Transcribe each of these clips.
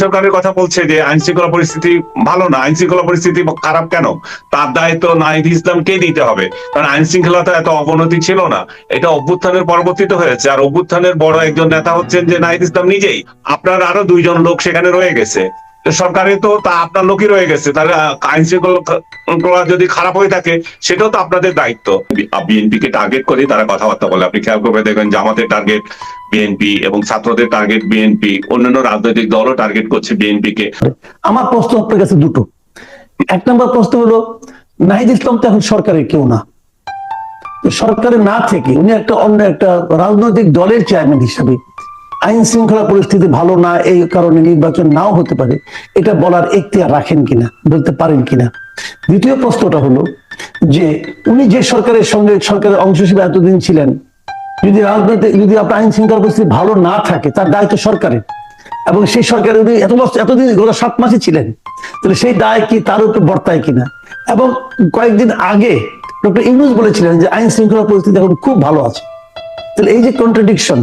সরকারের কথা বলছে যে আইন শৃঙ্খলা পরিস্থিতি ভালো না আইন শৃঙ্খলা পরিস্থিতি খারাপ কেন? তার দায়িত্ব নাহিদ ইসলামকে দিতে হবে? কারণ আইন শৃঙ্খলাতে এত অবনতি ছিল না। এটা অভ্যুত্থানের পরবর্তীতে হয়েছে। আর অভ্যুত্থানের বড় একজন নেতা হচ্ছেন যে নাহিদ ইসলাম নিজেই। আপনার আরও দুইজন লোক সেখানে রয়ে গেছে। সরকারে তো তা আপনার লোকই রয়ে গেছে। তাহলে আইন শৃঙ্খলা যদি খারাপ হয়ে থাকে, সেটাও তো আপনাদের দায়িত্ব। বিএনপি কে টার্গেট করে তারা কথাবার্তা বলে। আপনি খেয়াল করে দেখবেন জামাতের টার্গেট বিএনপি এবং ছাত্রদের টার্গেট বিএনপি। অন্যান্য রাজনৈতিক দলও টার্গেট করছে বিএনপি কে আমার প্রশ্ন আপনার কাছে দুটো। এক নম্বর প্রশ্ন হলো, নাহিদ ইসলাম তো এখন সরকারের কেউ না। সরকারে না থেকে উনি একটা অন্য একটা রাজনৈতিক দলের চেয়ারম্যান হিসাবে আইন শৃঙ্খলা পরিস্থিতি ভালো না, এই কারণে নির্বাচন নাও হতে পারে, এটা বলার এখতিয়ার রাখেন কিনা, বলতে পারেন কিনা? দ্বিতীয় প্রশ্নটা হলো যে, উনি যে সরকারের সঙ্গে, সরকারের অংশ হিসেবে এতদিন ছিলেন, যদি রাজনৈতিক, যদি আপনার আইন শৃঙ্খলা পরিস্থিতি ভালো না থাকে, তার দায়িত্ব সরকারের। এবং সেই সরকার উনি এত বছর, এতদিন গত সাত মাসে ছিলেন, তাহলে সেই দায় কি তার উপর বর্তায় কিনা? এবং কয়েকদিন আগে ডক্টর ইউনুস বলেছিলেন যে, আইন শৃঙ্খলা পরিস্থিতি এখন খুব ভালো আছে। তাহলে এই যে কন্ট্রাডিকশন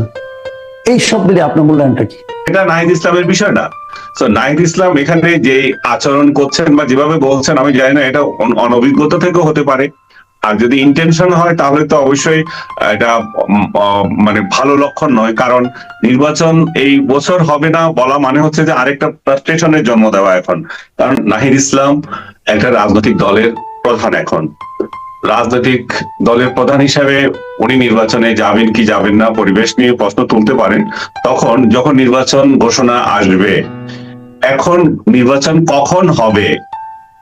এই মিলে আপনার মূল্যায়নটা কি? এটা নাহিদ ইসলামের বিষয় না তো নাহিদ ইসলাম এখানে যে আচরণ করছেন বা যেভাবে বলছেন, আমি জানি না, এটা অনভিজ্ঞতা থেকেও হতে পারে। আর যদি ইন্টেনশন হয়, তাহলে তো অবশ্যই এটা মানে ভালো লক্ষণ নয়। কারণ নির্বাচন এই বছর হবে না বলা মানে হচ্ছে যে আরেকটা ফ্রাস্ট্রেশনের জন্ম দেওয়া এখন। কারণ নাহিদ ইসলাম একটা রাজনৈতিক দলের প্রধান এখন। রাজনৈতিক দলের প্রধান হিসাবে উনি নির্বাচনে যাবেন কি যাবেন না পরিবেশ নিয়ে প্রশ্ন তুলতে পারেন, তখন যখন নির্বাচন ঘোষণা আসবে, এখন নির্বাচন কখন হবে,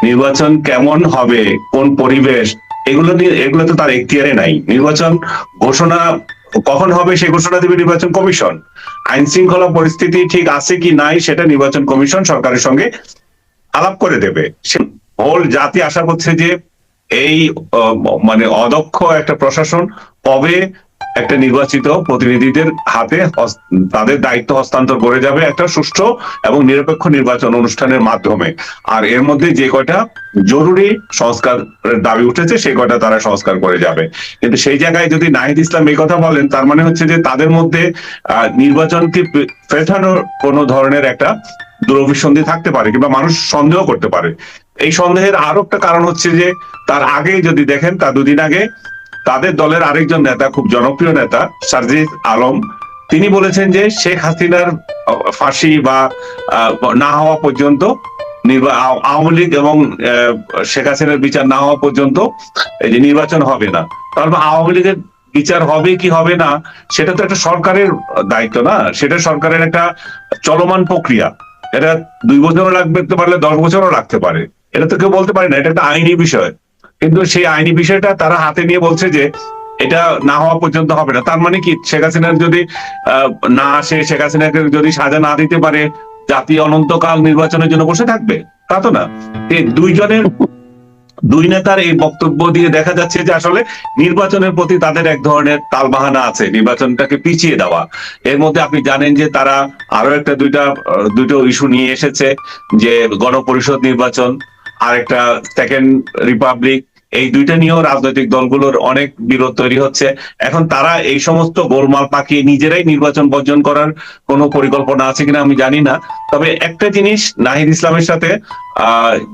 নির্বাচন কেমন হবে, কোন পরিবেশ, এগুলো নিয়ে, এগুলো তো তার এখতিয়ারে নাই। নির্বাচন ঘোষণা কখন হবে সে ঘোষণা দেবে নির্বাচন কমিশন। আইন শৃঙ্খলা পরিস্থিতি ঠিক আছে কি নাই সেটা নির্বাচন কমিশন সরকারের সঙ্গে আলাপ করে দেবে। হোল জাতি আশা করছে যে এই মানে অদক্ষ একটা প্রশাসন কবে একটা নির্বাচিত প্রতিনিধিদের হাতে তাদের দায়িত্ব হস্তান্তর করে যাবে একটা সুষ্ঠু এবং নিরপেক্ষ নির্বাচন অনুষ্ঠানের মাধ্যমে। আর এর মধ্যে যে কয়টা জরুরি সংস্কারের দাবি উঠেছে সেই কয়টা তারা সংস্কার করে যাবে। কিন্তু সেই জায়গায় যদি নাহিদ ইসলাম এই কথা বলেন তার মানে হচ্ছে যে তাদের মধ্যে আহ, নির্বাচনকে পেছানোর কোনো ধরনের একটা দুরভিসন্ধি থাকতে পারে কিংবা মানুষ সন্দেহ করতে পারে। এই সন্দেহের আরও একটা কারণ হচ্ছে যে, তার আগে যদি দেখেন, তা দুদিন আগে তাদের দলের আরেকজন নেতা, খুব জনপ্রিয় নেতা সারজিদ আলম, তিনি বলেছেন যে শেখ হাসিনার ফাঁসি বা না হওয়া পর্যন্ত আওয়ামী লীগ এবং শেখ হাসিনার বিচার না হওয়া পর্যন্ত এই যে নির্বাচন হবে না। তারপর আওয়ামী লীগের বিচার হবে কি হবে না, সেটা তো একটা সরকারের দায়িত্ব না। সেটা সরকারের একটা চলমান প্রক্রিয়া। এটা দুই বছরও লাগতে পারলে, দশ বছরও লাগতে পারে। এটা তো কেউ বলতে পারে না, এটা একটা আইনি বিষয়। কিন্তু সেই আইনি বিষয়টা তারা হাতে নিয়ে বলছে যে এটা না হওয়া পর্যন্ত হবে না। তার মানে কি, শেখ হাসিনার যদি না আসে, শেখ হাসিনাকে যদি সাজা না দিতে পারে জাতি অনন্তকাল নির্বাচনের জন্য বসে থাকবে? তা তো না। দুইজনের, দুই নেতার এই বক্তব্য দিয়ে দেখা যাচ্ছে যে আসলে নির্বাচনের প্রতি তাদের এক ধরনের তালবাহানা আছে, নির্বাচনটাকে পিছিয়ে দেওয়া। এর মধ্যে আপনি জানেন যে তারা আরও একটা দুইটা, দুটো ইস্যু নিয়ে এসেছে, যে গণপরিষদ নির্বাচন আর একটা সেকেন্ড রিপাবলিক এই দুইটা নিয়েও রাজনৈতিক দলগুলোর অনেক বিরোধ তৈরি হচ্ছে। এখন তারা এই সমস্ত গোলমাল পাকিয়ে নিজেরাই নির্বাচন বর্জন করার কোনো পরিকল্পনা আছে কিনা আমি জানি না। তবে একটা জিনিস নাহিদ ইসলামের সাথে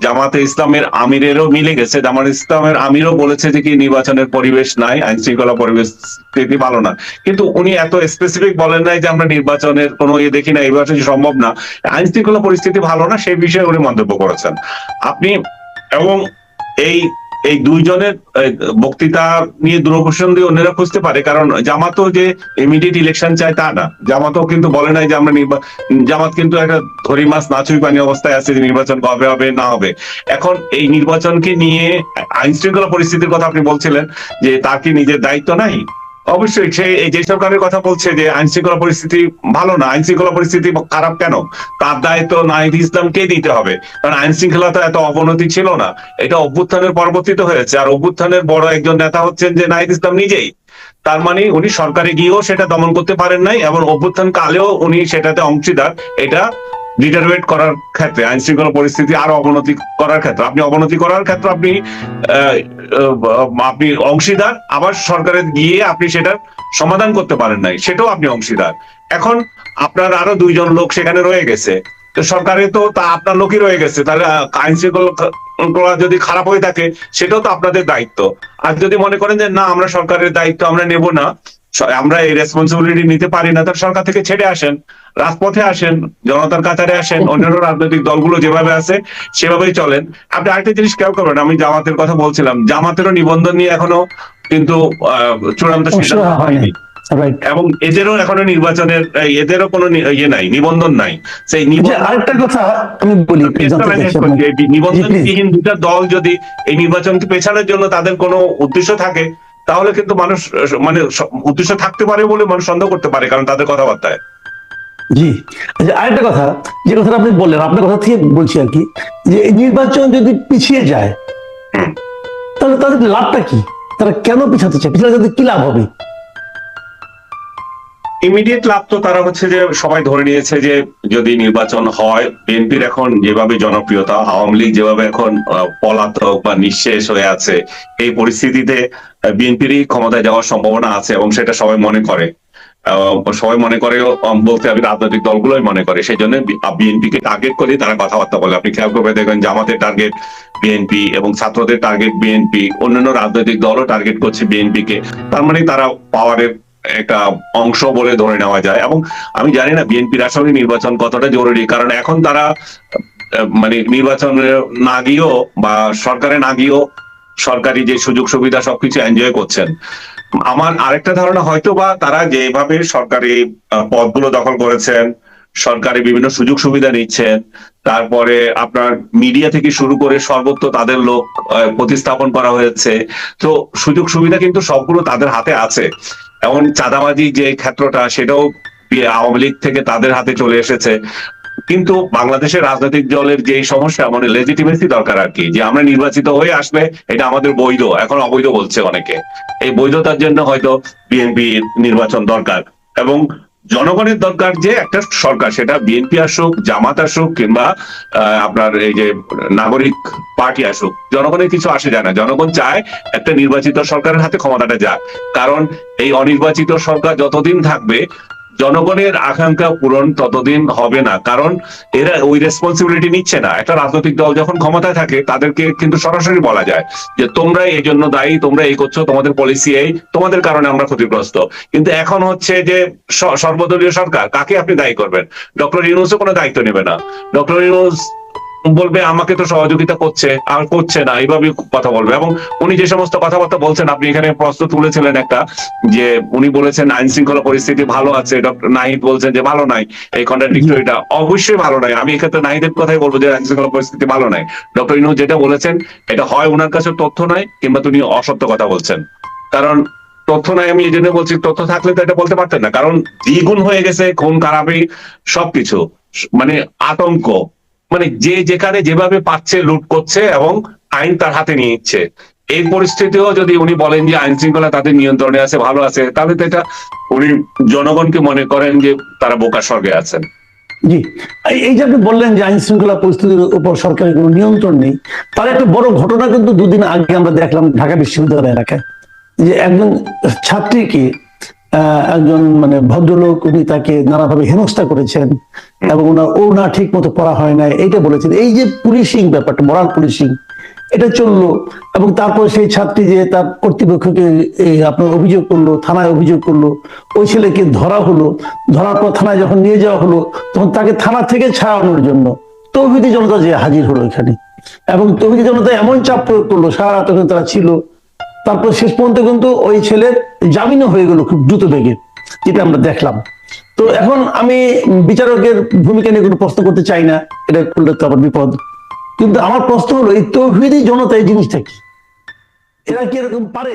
জামাতে ইসলামের আমিরেরও মিলে গেছে। জামাত ইসলামের আমিরও বলেছে যে কি নির্বাচনের পরিবেশ নাই আইন শৃঙ্খলা পরিবেশ ভালো না। কিন্তু উনি এত স্পেসিফিক বলেন নাই যে আমরা নির্বাচনের কোনো ইয়ে দেখি না, এই বছর সম্ভব না। আইন শৃঙ্খলা পরিস্থিতি ভালো না, সেই বিষয়ে উনি মন্তব্য করেছেন। আপনি এবং এই এই দুইজনের বক্তৃতা নিয়ে দূরপ্রসন্ন দিয়ে অন্যরা খুঁজতে পারে, কারণ জামাতও যে ইমিডিয়েট ইলেকশন চায় তা না। জামাতও কিন্তু বলে নাই যে আমরা জামাত কিন্তু একটা ধরি মাছ, নাচুই পানি অবস্থায় আছে যে নির্বাচন কবে হবে, না হবে। এখন এই নির্বাচনকে নিয়ে আইন শৃঙ্খলা পরিস্থিতির কথা আপনি বলছিলেন যে তার কি নিজের দায়িত্ব নাই অবশ্যই সে যে সরকারের কথা বলছে যে আইন শৃঙ্খলা পরিস্থিতি ভালো না আইন শৃঙ্খলা পরিস্থিতি খারাপ কেন? তার দায়িত্ব নাহিদ ইসলামকে দিতে হবে? কারণ আইন শৃঙ্খলাতে এত অবনতি ছিল না। এটা অভ্যুত্থানের পরবর্তীতে হয়েছে। আর অভ্যুত্থানের বড় একজন নেতা হচ্ছেন যে নাহিদ ইসলাম নিজেই। তার মানে উনি সরকারে গিয়েও সেটা দমন করতে পারেন নাই এবং অভ্যুত্থান কালেও উনি সেটাতে অংশীদার। এটা ডিটারমেট করার ক্ষেত্রে আইন শৃঙ্খলা পরিস্থিতি আরও অবনতি করার ক্ষেত্রে। আপনি অবনতি করার ক্ষেত্রে আপনি আপনি অংশীদার, আবার সরকারে গিয়ে আপনি সেটার সমাধান করতে পারেন নাই। সেটাও আপনি অংশীদার। এখন আপনার আরও দুইজন লোক সেখানে রয়ে গেছে। তো সরকারে তো তা আপনার লোকই রয়ে গেছে। তাহলে আইন শৃঙ্খলা যদি খারাপ হয়ে থাকে, সেটাও তো আপনাদের দায়িত্ব। আর যদি মনে করেন যে, না, আমরা সরকারের দায়িত্ব আমরা নেব না আমরা এই রেসপন্সিবিলিটি নিতে পারি না। তাহলে সরকার থেকে ছেড়ে আসেন রাজপথে আসেন জনতার কাতারে আসেন অন্যান্য রাজনৈতিক দলগুলো যেভাবে আছে সেভাবেই চলেন। আপনি আরেকটা জিনিস খেয়াল করবেন আমি জামাতের কথা বলছিলাম। জামাতেরও নিবন্ধন নিয়ে এখনও কিন্তু আহ, চূড়ান্ত সিদ্ধান্ত হয়নি। এবং এদেরও এখনও নির্বাচনের এদেরও কোনো ইয়ে নাই নিবন্ধন নাই। সেই যে নিবন্ধন আরেকটা কথা আমি বলি। নিবন্ধনবিহীন দুটা দল যদি এই নির্বাচনকে পেছানোর জন্য তাদের কোনো উদ্দেশ্য থাকে তাহলে কিন্তু মানুষ মানে উদ্দেশ্য থাকতে পারে বলে মানুষ সন্দেহ করতে পারে কারণ তাদের কথাবার্তায়। জি। আচ্ছা আরেকটা কথা যে কথাটা আপনি বললেন আপনার কথা থেকে বলছি আর কি যে এই নির্বাচন যদি পিছিয়ে যায় তাহলে তাদের লাভটা কি? তারা কেন পিছাতে চায়? পিছাতে কি লাভ হবে? ইমিডিয়েট লাভ তো তারা হচ্ছে যে সবাই ধরে নিয়েছে যে যদি নির্বাচন হয় বিএনপির এখন যেভাবে জনপ্রিয়তা, আওয়ামী লীগ যেভাবে এখন পলাতক বা নিঃশেষ হয়ে আছে, এই পরিস্থিতিতে বিএনপিরই ক্ষমতায় যাওয়ার সম্ভাবনা আছে এবং সেটা সবাই মনে করে। সবাই মনে করে বলতে আমি রাজনৈতিক দলগুলোই মনে করে। সেই জন্য বিএনপি কে টার্গেট করে তারা কথাবার্তা বলে। আপনি খেয়াল করবে দেখবেন জামাতের টার্গেট বিএনপি এবং ছাত্রদের টার্গেট বিএনপি অন্যান্য রাজনৈতিক দলও টার্গেট করছে বিএনপি কে তার মানে তারা পাওয়ারের একটা অংশ বলে ধরে নেওয়া যায়। এবং আমি জানি না বিএনপির আসলে নির্বাচন কতটা জরুরি, কারণ এখন তারা মানে নির্বাচনে না গিয়েও বা সরকারে না গিয়েও সরকারি যে সুযোগ সুবিধা সবকিছু এনজয় করছেন। আমার আরেকটা ধারণা হয়তো বা তারা যেভাবে সরকারি পদগুলো দখল করেছেন, সরকারি বিভিন্ন সুযোগ সুবিধা নিচ্ছেন, তারপরে আপনার মিডিয়া থেকে শুরু করে সর্বত্র তাদের লোক প্রতিস্থাপন করা হয়েছে। তো সুযোগ সুবিধা কিন্তু সবগুলো তাদের হাতে আছে। এমন চাঁদাবাজি যে ক্ষেত্রটা, সেটাও আওয়ামী লীগ থেকে তাদের হাতে চলে এসেছে। কিন্তু বাংলাদেশের রাজনৈতিক দলের যে সমস্যা মানে লেজিটিমেসি দরকার আর কি, যে আমরা নির্বাচিত হয়ে আসবে, এটা আমাদের বৈধ, এখন অবৈধ বলছে অনেকে। এই বৈধতার জন্য হয়তো বিএনপি নির্বাচন দরকার। এবং জনগণের দরকার যে একটা সরকার, সেটা বিএনপি আসুক, জামাত আসুক, কিংবা আপনার এই যে নাগরিক পার্টি আসুক, জনগণের কিছু আসে যায় না। জনগণ চায় একটা নির্বাচিত সরকারের হাতে ক্ষমতাটা যাক। কারণ এই অনির্বাচিত সরকার যতদিন থাকবে জনগণের আকাঙ্ক্ষা পূরণ ততদিন হবে না। কারণ এরা ওই রেসপন্সিবিলিটি নিচ্ছে না। একটা রাজনৈতিক দল যখন ক্ষমতায় থাকে, তাদেরকে কিন্তু সরাসরি বলা যায় যে, তোমরা এই জন্য দায়ী, তোমরা এই করছ, তোমাদের পলিসি এই, তোমাদের কারণে আমরা ক্ষতিগ্রস্ত। কিন্তু এখন হচ্ছে যে সর্বদলীয় সরকার, কাকে আপনি দায়ী করবেন? ডক্টর ইউনুসও কোনো দায়িত্ব নেবে না। ডক্টর ইউনুস বলবে আমাকে তো সহযোগিতা করছে আর করছে না। এইভাবে কথা বলবে। এবং উনি যে সমস্ত কথাবার্তা বলছেন আপনি এখানে প্রশ্ন তুলেছিলেন একটা যে উনি বলেছেন আইন শৃঙ্খলা পরিস্থিতি ভালো আছে। ডক্টর নাহিদ বলছেন যে ভালো নাই। এই কন্ট্রাডিক্টরিটা অবশ্যই ভালো নাই। আমি এক্ষেত্রে নাহিদের কথাই বলব যে আইন শৃঙ্খলা পরিস্থিতি ভালো নাই। ডক্টর ইনু যেটা বলেছেন এটা হয় ওনার কাছে তথ্য নাই কিংবা তিনি অসত্য কথা বলছেন। কারণ তথ্য নাই আমি এই জন্য বলছি তথ্য থাকলে তো এটা বলতে পারতেন না। কারণ দ্বিগুণ হয়ে গেছে খুন খারাপি সবকিছু। মানে আতঙ্ক। মানে যে যেখানে যেভাবে পাচ্ছে, লুট করছে এবং আইন তার হাতে নিয়ে নিচ্ছে। এই পরিস্থিতিও যদি উনি বলেন যে আইন শৃঙ্খলা তাদের নিয়ন্ত্রণে আছে, ভালো আছে, তাহলে তো এটা উনি জনগণকে মনে করেন যে তারা বোকা স্বর্গে আছেন। জি। এই- যে আপনি বললেন যে আইন শৃঙ্খলা পরিস্থিতির উপর সরকারের কোনো নিয়ন্ত্রণ নেই, তার একটা বড় ঘটনা কিন্তু দুদিন আগে আমরা দেখলাম ঢাকা বিশ্ববিদ্যালয় এলাকায়। যে একজন ছাত্রীকে একজন মানে ভদ্রলোক, উনি তাকে নানাভাবে হেনস্থা করেছেন এবং ওনার ওনা ঠিক মতো পড়া হয় না এইটা বলেছেন। এই যে পুলিশিং ব্যাপারটা মরাল পুলিশিং, এটা চলল এবং তারপর সেই ছাত্রী যে তার কর্তৃপক্ষকে আপনার অভিযোগ করল, থানায় অভিযোগ করল, ওই ছেলেকে ধরা হলো। ধরার পর থানায় যখন নিয়ে যাওয়া হলো, তখন তাকে থানা থেকে ছাড়ানোর জন্য তৌহিদি জনতা যে হাজির হলো এখানে। এবং তৌহিদি জনতা এমন চাপ প্রয়োগ করল, সারা রাত তারা ছিল। তারপর শেষ পর্যন্ত কিন্তু ওই ছেলের জামিনও হয়ে গেল খুব দ্রুত বেগে, যেটা আমরা দেখলাম। তো এখন আমি বিচারকের ভূমিকা নিয়ে কোনো প্রশ্ন করতে চাই না, এটা করলে তো আবার বিপদ। কিন্তু আমার প্রশ্ন হলো, এই তৌহিদি জনতা এই জিনিসটা কি? এরা কি এরকম পারে?